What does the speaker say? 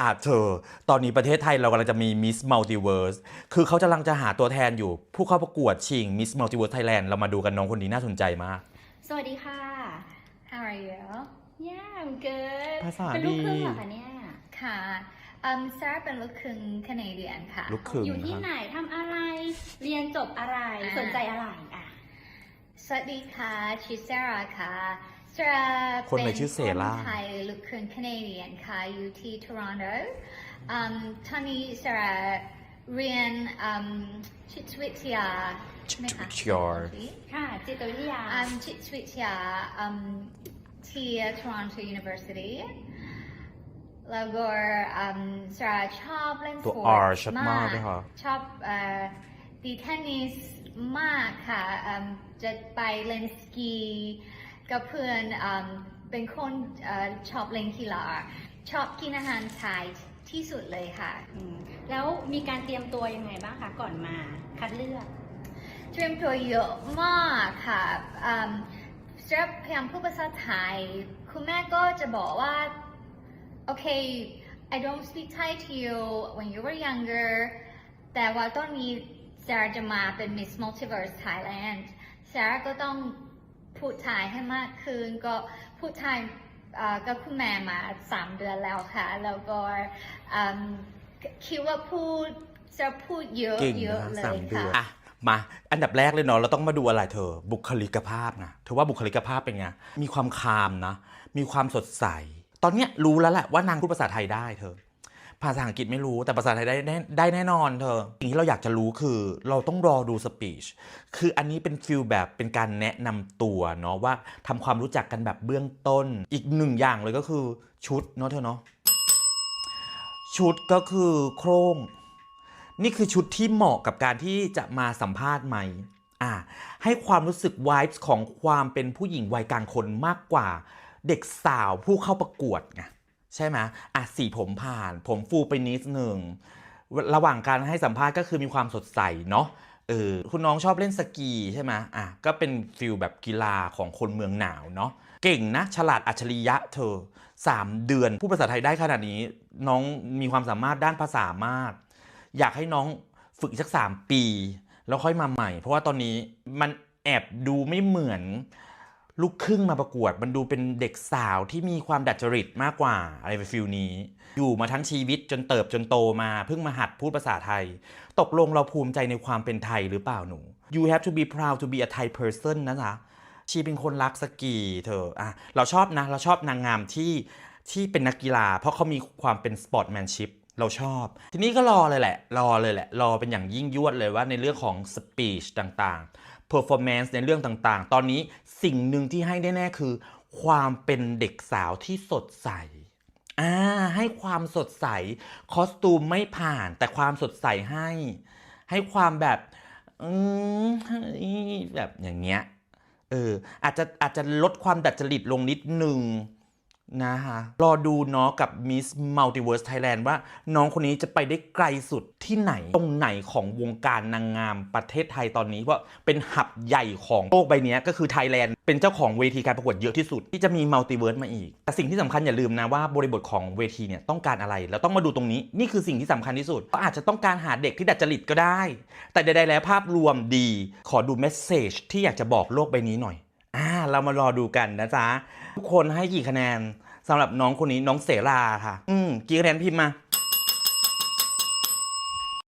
อะเธอ ตอนนี้ประเทศไทยเรากำลังจะมี Miss Multiverse คือเขากำลังจะหาตัวแทนอยู่ ผู้เข้าประกวดชิง Miss Multiverse Thailand เรามาดูกันน้องคนนี้น่าสนใจมาก สวัสดีค่ะ How are you? Yeah I'm good ภาษาเป็นลูกครึ่งดีเหรอคะเนี่ย ค่ะอืมซาร่าเป็นลูกครึ่งแคนาเดียนค่ะ ลูกครึ่งอยู่ที่ครับไหนทำอะไร เรียนจบอะไร อ่า สนใจอะไรอะ สวัสดีค่ะชื่อซาร่าค่ะ ซาร่าคนไหนชื่อเซร่าป็นคนไทยลูกครึ่งแคนาเดียนค่ะอยู่ที่ทอรอนโตอืมตอนนี้ซาร่าเรียนอืมจิตวิทยาใช่ไหมคะจิตวิทยาค่ะจิตวิทยาอืมจิตวิทยาอืมที่ Toronto University แล้วก็อืมซาร่าชอบเล่นสตัวปอร์ R ตชัดมากเลยค่ะชอบเอ่อตีเทนนิสมากค่ะอืมจะไปเล่นสกี กับเพื่อนอืมเป็นคนเอ่อชอบเล่นกีฬาชอบกินอาหารไทยที่สุดเลยค่ะอืมแล้วมีการเตรียมตัวยังไงบ้างคะก่อนมาคัดเลือก เตรียมตัวเยอะมากค่ะอืมจะพยายามพูดภาษาไทย คุณแม่ก็จะบอกว่า โอเค I don't speak Thai to you when you were younger แต่ว่าตอนนี้ซาร่าจะมาเป็น Miss Multiverse Thailand ซาร่าก็ต้อง พูดไทยให้มากขึ้น ก็พูดไทยเอ่อกับคุณแม่มาสามเดือนแล้วค่ะ แล้วก็อืมคิดว่าพูดจะพูดเยอะเก่งเยนะอะคะเลสามยเดือนค่ะอะมาอันดับแรกเลยเนาะเราต้องมาดูอะไรเธอ บุคลิกภาพนะเธอว่าบุคลิกภาพเป็นไงมีความคามนะ มีความสดใส ตอนเนี้ยรู้แล้วแหละว่านางพูดภาษาไทยได้เธอ ภาษาอังกฤษไม่รู้แต่ภาษาไทยได้แน่ได้แน่นอนเธอสิ่งที่เราอยากจะรู้คือเราต้องรอดูสปีชคืออันนี้เป็นฟิลแบบเป็นการแนะนำตัวเนาะว่าทำความรู้จักกันแบบเบื้องต้น อีกหนึ่งอย่างเลยก็คือชุดเนาะเธอเนาะชุดก็คือโครงนี่คือชุดที่เหมาะกับการที่จะมาสัมภาษณ์ใหม่อ่าให้ความรู้สึกวายของความเป็นผู้หญิงวัยกลางคนมากกว่า เด็กสาวผู้เข้าประกวดไง ใช่ไหมอะสีผมผ่าน ผมฟูไปนิดหนึ่ง ระหว่างการให้สัมภาษณ์ก็คือมีความสดใสเนาะเออคุณน้องชอบเล่นสกีใช่ไหมอะก็เป็นฟิลแบบกีฬาของคนเมืองหนาวเนาะเก่งนะ ฉลาดอัจฉริยะเธอสามเดือนพูดภาษาไทยได้ขนาดนี้ น้องมีความสามารถด้านภาษามาก อยากให้น้องฝึกอีกสักสามปี แล้วค่อยมาใหม่ เพราะว่าตอนนี้มันแอบดูไม่เหมือน ลูกครึ่งมาประกวด มันดูเป็นเด็กสาวที่มีความดัดจริตมากกว่าอะไรไปฟิลนี้ อยู่มาทั้งชีวิตจนเติบจนโตมาเพิ่งมาหัดพูดภาษาไทย ตกลงเราภูมิใจในความเป็นไทยหรือเปล่าหนู you have to be proud to be a Thai person นะจ๊ะชีเป็นคนรักสกีเธออะเราชอบนะ เราชอบนางงามที่ที่เป็นนักกีฬา เพราะเขามีความเป็นสปอร์ตแมนชิพเราชอบ ทีนี้ก็รอเลยแหละ รอเลยแหละ รอเป็นอย่างยิ่งยวดเลยว่าในเรื่องของสปีชต่างๆ performance ในเรื่องต่างๆ ตอนนี้สิ่งหนึ่งที่ให้แน่ๆคือ ความเป็นเด็กสาวที่สดใสอ่าให้ความสดใส คอสตูมไม่ผ่าน แต่ความสดใสให้ ให้ความแบบอืมแบบอย่างเงี้ยเอออาจจะอาจจะลดความดัดจริตลงนิดนึง นะฮะรอดูเนาะกับ Miss Multiverse Thailand ว่าน้องคนนี้จะไปได้ไกลสุดที่ไหน ตรงไหนของวงการนางงามประเทศไทยตอนนี้ว่าะเป็นหับใหญ่ของโลกใบนี้ก็คือไทยแลนด์เป็นเจ้าของเวทีการประกวดเยอะที่สุด ที่จะมีมัลติเวิร์สมาอีก แต่สิ่งที่สำคัญอย่าลืมนะว่าบริบทของเวทีเนี่ยต้องการอะไรแล้วต้องมาดูตรงนี้นี่คือสิ่งที่สำคัญที่สุดก็อาจจะต้องการหาเด็กที่ดัดจริตก็ได้ แต่ใดๆแล้วภาพรวมดี ขอดูเมสเซจที่อยากจะบอกโลกใบนี้หน่อยอ่าเรามารอดูกันนะจ๊ะ ทุกคนให้กี่คะแนนสำหรับน้องคนนี้น้องเสราค่ะ อืมกี่คะแนนพิมพ์มา